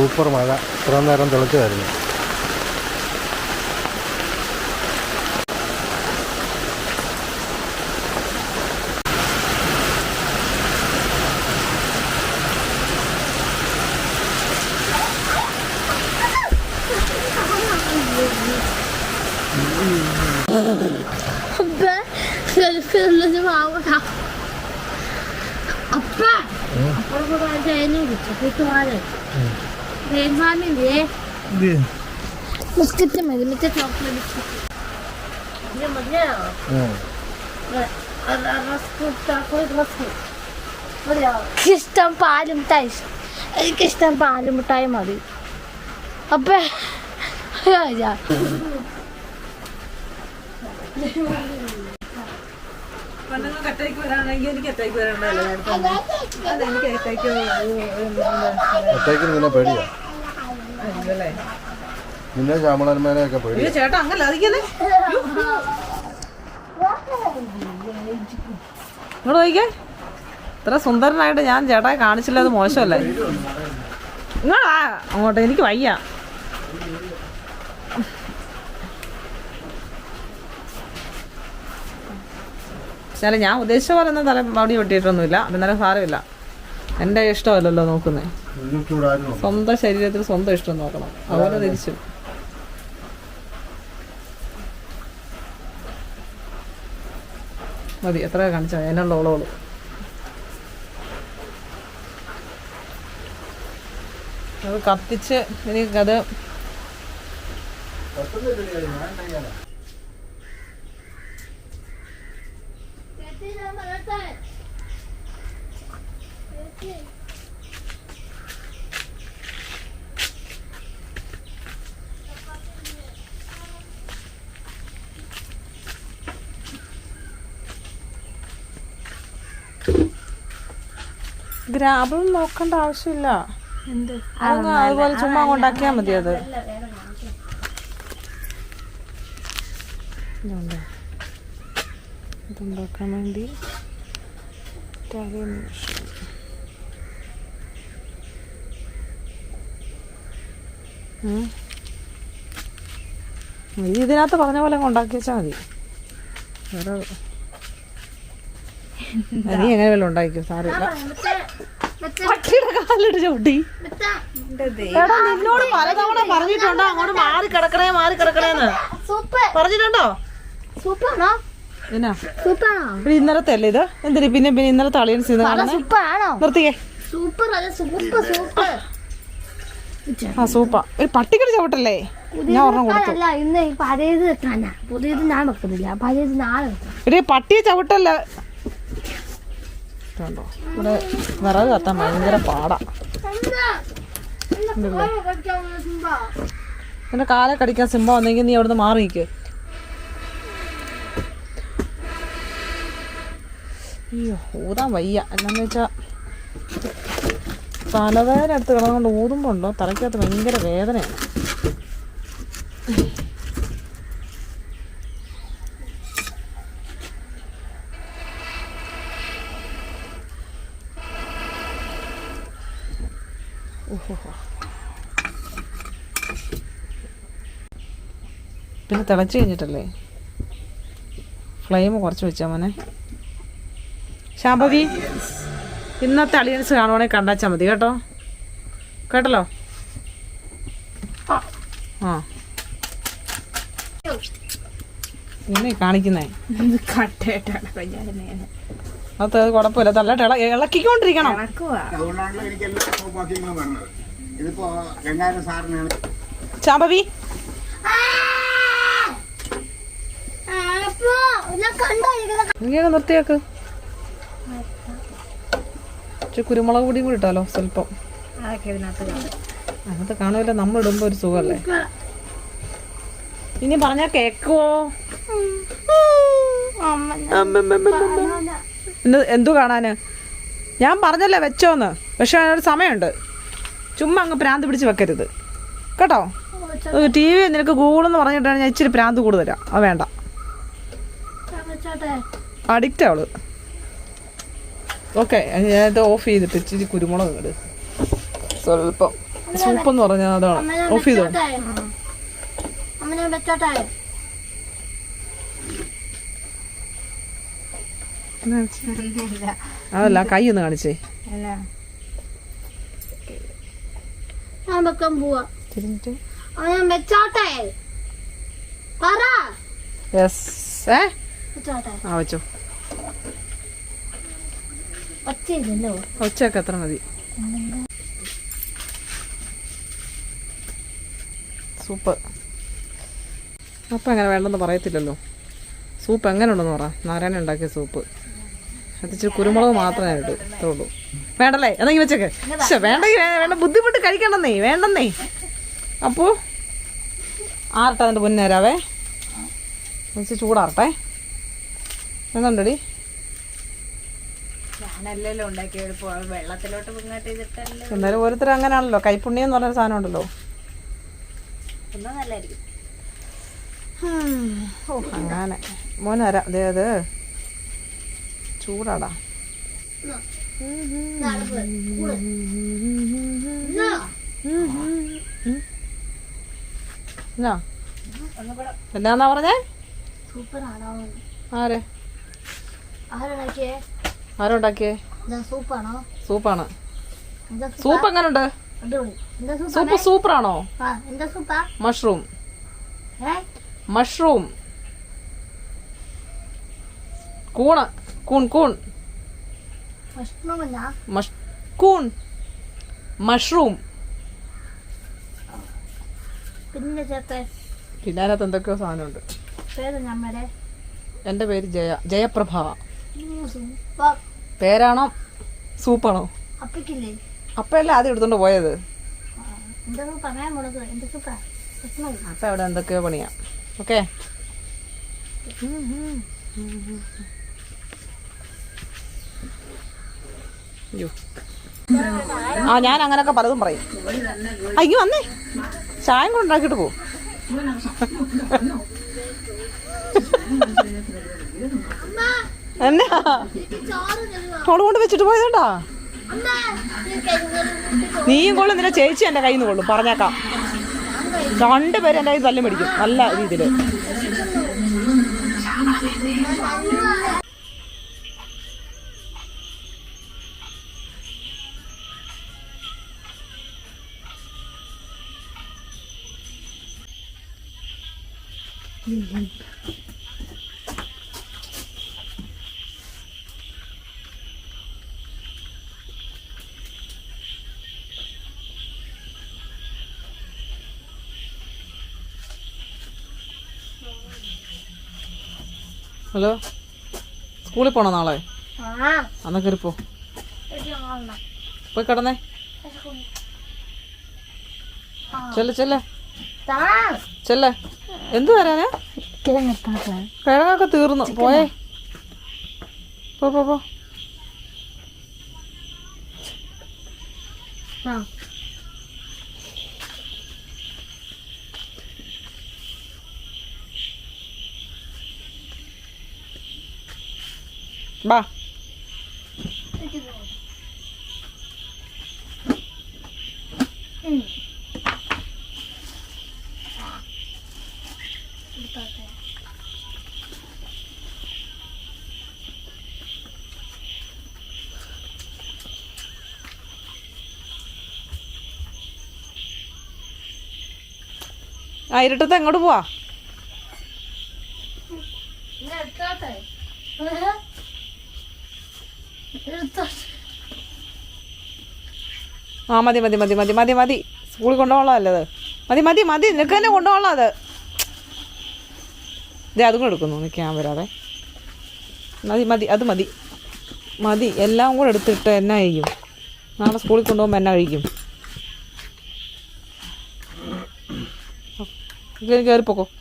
Super മഴ. ഇത്ര നേരം തിളച്ചതായിരുന്നു. അപ്പ ഗൾഫിലുള്ളത് വാങ്ങണ അപ്പ അപ്പുറം തേനും കിട്ടും കിട്ടുവാണ് തേന്മാനില്ലേ ബിസ്ക്കറ്റ് മതി മറ്റേ ചോക്ലേറ്റ് ബിസ്ക്കറ്റ് ഇഷ്ടം പാലും മിഠായി എനിക്കിഷ്ടം പാലും മിഠായി മതി. അപ്പൊ ഞാൻ പെണ്ണുങ്ങൾക്ക് അറ്റാക്ക് വരാണെങ്കിൽ എനിക്ക് അറ്റാക്ക് വരണ്ടല്ലോ അതെനിക്ക് അറ്റാക്ക് ഒറ്റയ്ക്ക് നിന്നെ പേടിയാ. ഇല്ലല്ലേ നിന്നെ ശ്യാമളന്മാരെയൊക്കെ പേടി ചേട്ടാ അങ്ങനെ അതിക്കല്ലേ ഇങ്ങോട്ട് നോക്കിക്കേ ഇത്ര സുന്ദരനായിട്ട് ഞാൻ ചേട്ടായി കാണിച്ചില്ല അത് മോശമല്ലേ? നിങ്ങളാ അങ്ങോട്ട് എനിക്ക് വയ്യ. പക്ഷേ ഞാൻ ഉദ്ദേശിച്ച പോലെ ഒന്നും തല മടി വെട്ടിയിട്ടൊന്നുമില്ല. അതെന്നാലും സാരമില്ല. എന്റെ ഇഷ്ടമല്ലല്ലോ നോക്കുന്നേ. സ്വന്തം ശരീരത്തിൽ സ്വന്തം ഇഷ്ടം നോക്കണം. അവനെ തിരിച്ചു. മതി എത്ര കാണിച്ചാ? അതിനുള്ള ഓളോളു. അത് കത്തിച്ച് എനിക്കത് അത് ഗ്രാബും നോക്കേണ്ട ആവശ്യമില്ല. അതുപോലെ ചുമ്മാ കൊണ്ടാക്കിയാൽ മതി അത്. ഇതുണ്ട്. ഇതുണ്ടാക്കാൻ വേണ്ടി ഇതിനകത്ത് പറഞ്ഞ പോലെ ഉണ്ടാക്കി വെച്ചാൽ മതി. വേറെ നീ എങ്ങനെ വല്ല ഉണ്ടായിരിക്കും? സാറില്ല പട്ടിയുടെ കാലിട്ട് ചവിട്ടി. എടാ നിന്നോട് പലതവണ പറഞ്ഞിട്ടുണ്ടോ. അങ്ങോട്ട് മാറി കിടക്കണേ മാറി കിടക്കണേന്ന് സൂപ്പർ പറഞ്ഞിട്ടുണ്ടോ? സൂപ്പറാണോ എന്നാ? സൂപ്പറാണോ ഇത് ഇന്നലത്തെ അല്ലേ ഇത്? എന്തിനു? പിന്നെ പിന്നെ ഇന്നലെ തളിയൻ നിർത്തിക്കേ. സൂപ്പർ അല്ല സൂപ്പർ സൂപ്പർ ആ സൂപ്പ. ഒരു പട്ടിക്കടി ചവിട്ടല്ലേ? ഞാൻ ഒരെണ്ണം കൊടുത്തു. അല്ല ഇന്ന് ഈ പഴയത് ഞാൻ വെക്കുന്നില്ല. പഴയത് നാളെ പട്ടിയെ ചവിട്ടല്ല. കണ്ടോ ഇവിടെ വിറക് കത്താൻ ഭയങ്കര പാടാണ് എന്റെ കാലെ കടിക്കാൻ സിംഹം വന്നെങ്കിൽ നീ അവിടുന്ന് മാറി നിൽക്കേ അയ്യോ ഊതാൻ വയ്യ. എന്നാന്ന് വെച്ചാ തലവേദന എടുത്ത് കിടന്നുകൊണ്ട് ഊതുമ്പോൾ ഉണ്ടോ? തലയ്ക്കകത്ത് ഭയങ്കര വേദനയാണ്. പിന്നെ തിളച്ച് കഴിഞ്ഞിട്ടല്ലേ? ഫ്ലെയിം കുറച്ച് വെച്ചാൽ മോനെ. ശാമ്പവി ഇന്നത്തെ അളിയൻസ് കാണുവാണെങ്കിൽ കണ്ടാച്ചാൽ മതി കേട്ടോ? കേട്ടല്ലോ? ആ. പിന്നെ കാണിക്കുന്നേ. അത് കുഴപ്പമില്ല. ഇള ഇളക്കിക്കൊണ്ടിരിക്കണം. അതുകൊണ്ടാണല്ലോ എനിക്ക് എല്ലാ സൗഭാഗ്യങ്ങളും വരുന്നത് ഇതിപ്പോ രണ്ടായിരം സാറിനാണ് ശാംഭവി നീങ്ങ നിർത്തിയാക്ക്. കുരുമുളക് പൊടിയും കൂടി ഇട്ടാലോ സ്വല്പം. അങ്ങനത്തെ കാണുമല്ലോ നമ്മൾ ഇടുമ്പോ ഒരു സുഖമല്ലേ? ഇനി പറഞ്ഞാ കേക്കുവോ? ഇന്ന് എന്തു കാണാന്? ഞാൻ പറഞ്ഞല്ലേ വെച്ചോന്ന്. പക്ഷെ അതിനൊരു സമയമുണ്ട്. ചുമ്മാ അങ്ങ് പ്രാന്ത് പിടിച്ച് വെക്കരുത്. കേട്ടോ? ടി വി നിനക്ക് ഗൂഗിളെന്ന് പറഞ്ഞിട്ടാണ് ഞാൻ ഇച്ചിരി പ്രാന്ത് കൂടുതലാ. അത് വേണ്ട. അഡിക്റ്റ് അവൾ. ഓക്കെ ഞാനത് ഓഫ് ചെയ്തിട്ട് ഇച്ചിരി കുരുമുളക് ഇട്. സ്വല്പം. സൂപ്പ് എന്ന് പറഞ്ഞാൽ അതാണ്. ഓഫ് ചെയ്തോ വെച്ചോട്ടെ അമ്മനെ വെച്ചോട്ടെ അതല്ല കൈ ഒന്ന് കാണിച്ചേ. വെച്ചോ. ഒച്ചയൊക്കെ മതി. സൂപ്പ്. അപ്പം അങ്ങനെ വേണ്ടെന്ന് പറയത്തില്ലല്ലോ. സൂപ്പ് എങ്ങനെ ഉണ്ടെന്ന് പറ. നാരായണ ഉണ്ടാക്കിയ സൂപ്പ്. അത് ഇച്ചിരി കുരുമുളക് മാത്രമേ ഇട്ടു ഇത്രേ ഉള്ളൂ. വേണ്ടല്ലേ? എന്നെങ്കിൽ വെച്ചേക്ക്. പക്ഷേ വേണ്ടെങ്കിൽ വേ- വേണ്ട ബുദ്ധിമുട്ട് കഴിക്കണമെന്നേ വേണ്ടെന്നേ. അപ്പോൾ ആറട്ടെ അതിന്റെ മുന്നേ വരാവേ. വെച്ച് ചൂടാറട്ടെ. എന്നുണ്ടടി എന്നാലും ഓരോരുത്തർ അങ്ങനെയാണല്ലോ. കൈപ്പുണ്യം എന്ന് പറഞ്ഞൊരു സാധനം ഉണ്ടല്ലോ ഓ അങ്ങനെ. മോനെ അതെ അത് ചൂടാടാ. എന്നാ എന്നാന്നാ പറഞ്ഞേ? ആരെ? ആരുണ്ടാക്കിയേ? സൂപ്പാണോ. സൂപ്പ് എങ്ങനുണ്ട്? സൂപ്പ് സൂപ്പ് സൂപ്പറാണോ? മഷ്റൂം. മഷ്റൂം. കൂണ്. ഭക്ഷണമല്ല മഷ് കൂൺ. മഷ്റൂം. പിന്നെ പിന്നെ അതിനകത്ത് എന്തൊക്കെയോ സാധനമുണ്ട്. എന്റെ പേര് ജയ ജയപ്രഭ. പേരാണോ? സൂപ്പാണോ? അപ്പയല്ലേ ആദ്യം എടുത്തോണ്ട് പോയത്? അപ്പം അവിടെ എന്തൊക്കെയോ പണിയാ. ഓക്കെ. ആ ഞാൻ അങ്ങനൊക്കെ പലതും പറയും. അയ്യോ വന്നേ. ചായം കൂടെ ഉണ്ടാക്കിയിട്ട് പോ. എന്നാ? അവൾ കൊണ്ട് വെച്ചിട്ട് പോയതേട്ടാ. നീയും കൊള്ളും നിന്റെ ചേച്ചി എന്റെ കയ്യിൽ നിന്ന് കൊള്ളും. പറഞ്ഞേക്കാം. രണ്ടുപേരും എന്റെ കയ്യിൽ തല്ലു പിടിക്കും നല്ല രീതിയിൽ ഹലോ സ്കൂളിൽ പോണോ നാളെ? അന്നാ കയറിപ്പോ. പോയി കിടന്നേ. ചെല്ല ചെല്ല. ചെല്ലെ. എന്ത് തരാനാ. കിഴങ്ങൊക്കെ തീർന്നു. പോയേ. പോ പോ പോ. ആ ഇരുട്ടത്ത് എങ്ങോട്ട് പോവാ. ആ മതി മതി മതി മതി മതി മതി. സ്കൂളിൽ കൊണ്ടുപോകാനുള്ളതല്ലേ അത് മതി മതി മതി. നിനക്ക് തന്നെ കൊണ്ടുപോകാനുള്ളത് ഇതേ അതും എടുക്കുന്നു നിൽക്കാൻ വരാതെ മതി മതി അത് മതി. മതി എല്ലാം കൂടെ എടുത്തിട്ട് എന്നാ ചെയ്യും നാളെ സ്കൂളിൽ കൊണ്ടുപോകുമ്പോൾ എന്നാ കഴിക്കും Tiene que haber poco.